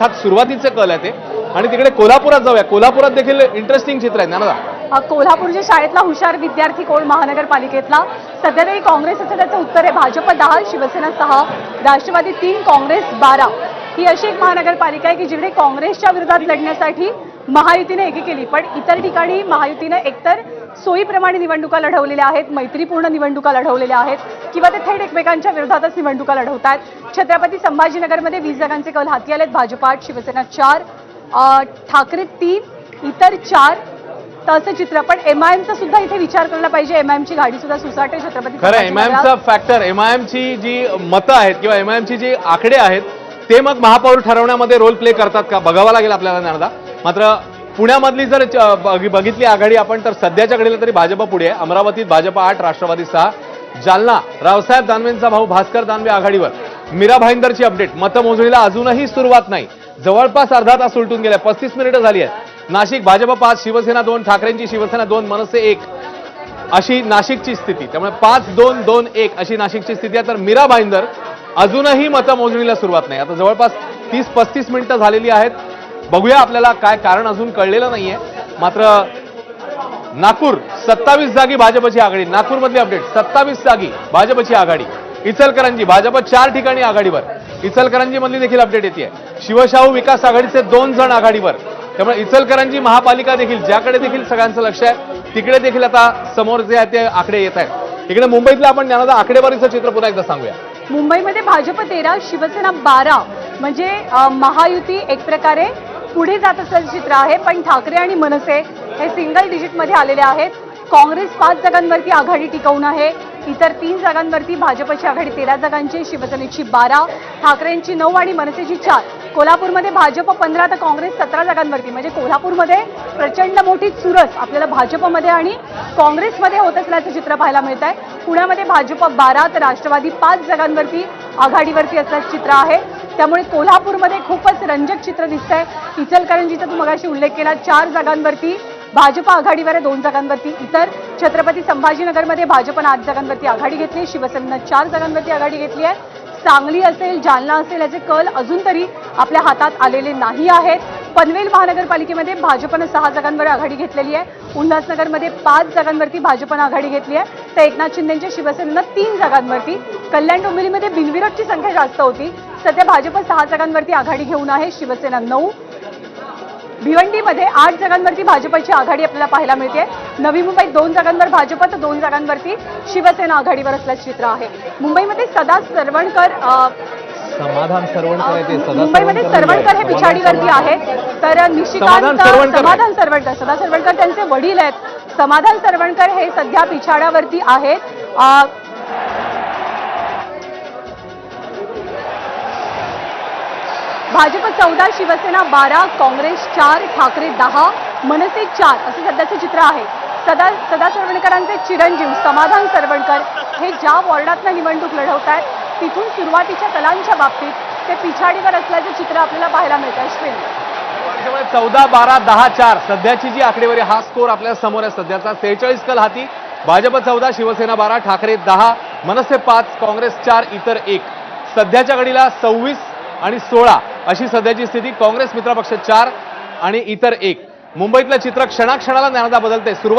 अर्थात सुरुवातीचं कल आहे ते. आणि तिकडे कोल्हापुरात जाऊया. कोल्हापुरात देखील इंटरेस्टिंग चित्र आहे ज्ञानदा कोल्हापूरच्या शाळेतला हुशार विद्यार्थी कोण? महानगरपालिकेतला. सध्या तरी काँग्रेस असं त्याचं उत्तर आहे भाजप दहा शिवसेना सहा. राष्ट्रवादी तीन काँग्रेस बारा. ही अशी एक महानगरपालिका आहे की जिकडे काँग्रेसच्या विरोधात लढण्यासाठी महायुतीने एकी केली पण इतर ठिकाणी महायुतीनं एकतर सोयीप्रमाणे निवडणुका लढवलेल्या आहेत मैत्रीपूर्ण निवडणुका लढवलेल्या आहेत किंवा ते थेट एकमेकांच्या विरोधातच निवडणुका लढवत आहेत छत्रपती संभाजीनगरमध्ये वीस जागांचे कल हाती आलेत. भाजप आठ शिवसेना चार ठाकरे तीन इतर चार तर असं चित्र. पण एमआयएमचा सुद्धा इथे विचार करायला पाहिजे. एमआयएमची गाडी सुद्धा सुसाटे छत्रपती खरं एमआयएमचा. फॅक्टर एमआयएमची जी मतं आहेत किंवा एमआयएमची जी आकडे आहेत ते मग महापौर ठरवण्यामध्ये रोल प्ले करतात का? बघावं लागेल आपल्याला मात्र पुण्यामधली जर च- बघितली आघाडी आपण तर सध्याच्या घडीला तरी भाजप पुढे आहे. अमरावतीत भाजप आठ राष्ट्रवादी सहा. जालना रावसाहेब दानवेंचा भाऊ भास्कर दानवे आघाडीवर. मीरा भाईंदरची अपडेट. मतमोजणीला अजूनही सुरुवात नाही. जवळपास अर्धा तास उलटून गेल्या पस्तीस मिनिटं झाली आहेत. नाशिक भाजप पाच शिवसेना दोन ठाकरेंची शिवसेना दोन मनसे एक. अशी नाशिकची स्थिती. त्यामुळे पाच दोन दोन एक अशी नाशिकची स्थिती आहे. तर मीरा भाईंदर अजूनही मतमोजणीला सुरुवात नाही. आता जवळपास तीस पस्तीस मिनिटं झालेली आहेत. बघूया आपल्याला काय कारण अजून कळलेलं नाहीये. मात्र नागपूर सत्तावीस जागी भाजपची आघाडी. नागपूरमधली अपडेट सत्तावीस जागी भाजपची आघाडी. इचलकरंजी भाजप चार ठिकाणी आघाडीवर. इचलकरंजीमधली देखील अपडेट येते शिवशाहू विकास आघाडीचे दोन जण आघाडीवर. त्यामुळे इचलकरंजी महापालिका देखील ज्याकडे देखील सगळ्यांचं लक्ष आहे तिकडे देखील आता समोर जे आहे ते आकडे येत आहेत. इकडे मुंबईतलं आपण ज्ञानाचा आकडेवारीचं चित्र पुन्हा एकदा सांगूया. मुंबईमध्ये भाजप तेरा शिवसेना बारा. म्हणजे महायुती एक प्रकारे पुढे जात असल्याचं चित्र आहे पण ठाकरे आणि मनसे हे सिंगल डिजिटमध्ये आलेले आहेत. काँग्रेस पाच जागांवरती आघाडी टिकवून आहे. इतर तीन जागांवरती भाजपची आघाडी तेरा जागांची शिवसेनेची बारा ठाकरेंची नऊ आणि मनसेची चार. कोल्हापूरमध्ये भाजप पंधरा तर काँग्रेस सतरा जागांवरती. म्हणजे कोल्हापूरमध्ये प्रचंड मोठी चुरस आपल्याला भाजपमध्ये आणि काँग्रेसमध्ये होत असल्याचं चित्र पाहायला मिळत आहे पुण्यामध्ये भाजप बारा तर राष्ट्रवादी पाच जागांवरती आघाडीवरती असल्याचं चित्र आहे. त्यामुळे कोल्हापूरमध्ये खूपच रंजक चित्र दिसतंय. इचलकरंजीचा तू मगाशी उल्लेख केला चार जागांवरती भाजप आघाडीवर आहे दोन जागांवरती. इतर छत्रपती संभाजीनगरमध्ये भाजपनं आठ जागांवरती आघाडी घेतली शिवसेनेनं चार जागांवरती आघाडी घेतली आहे. सांगली असेल जालना असेल याचे कल अजून तरी आपल्या हातात आलेले नाही आहेत. पनवेल महानगरपालिकेमध्ये भाजपनं सहा जागांवर आघाडी घेतलेली आहे. उल्हासनगरमध्ये पाच जागांवरती भाजपनं आघाडी घेतली आहे. तर एकनाथ शिंदेच्या शिवसेनेनं तीन जागांवरती. कल्याण डोंबिवलीमध्ये बिनविरोधची संख्या जास्त होती. सध्या भाजप सहा जागांवरती आघाडी घेऊन आहे शिवसेना नऊ. भिवंडीमध्ये आठ जागांवरती भाजपची आघाडी आपल्याला पाहायला मिळते. नवी मुंबईत दोन जागांवर भाजप तर दोन जागांवरती शिवसेना आघाडीवर असल्याचं चित्र आहे. मुंबईमध्ये सदा सरवणकर समाधान सरवणकर आहे मुंबईमध्ये सरवणकर हे पिछाडीवरती आहेत तर निशिकांत आहे. समाधान सरवणकर सदा सरवणकर त्यांचे वडील आहेत. समाधान सरवणकर हे सध्या पिछाड्यावरती आहेत. भाजप चौदा शिवसेना बारा काँग्रेस चार ठाकरे दहा मनसे चार असं सध्याचं चित्र आहे. सदा सदा सरवणकरांचे चिरंजीव समाधान सरवणकर हे ज्या वॉर्डातनं निवडणूक लढवत आहेत तिथून सुरुवातीच्या कलांच्या बाबतीत ते पिछाडीवर असल्याचं चित्र आपल्याला पाहायला मिळतं अश्विन चौदा बारा दहा चार सध्याची जी आकडेवारी हा स्कोर आपल्यासमोर आहे. सध्याचा सेहेचाळीस कल हाती. भाजप चौदा शिवसेना बारा ठाकरे दहा मनसे पाच काँग्रेस चार इतर एक. सध्याच्या घडीला सव्वीस आणि सोळा अशी सध्याची स्थिती. काँग्रेस मित्रपक्ष चार आणि इतर एक. मुंबईतलं चित्र क्षणाक्षणाला ज्ञानदा बदलते सुरुवात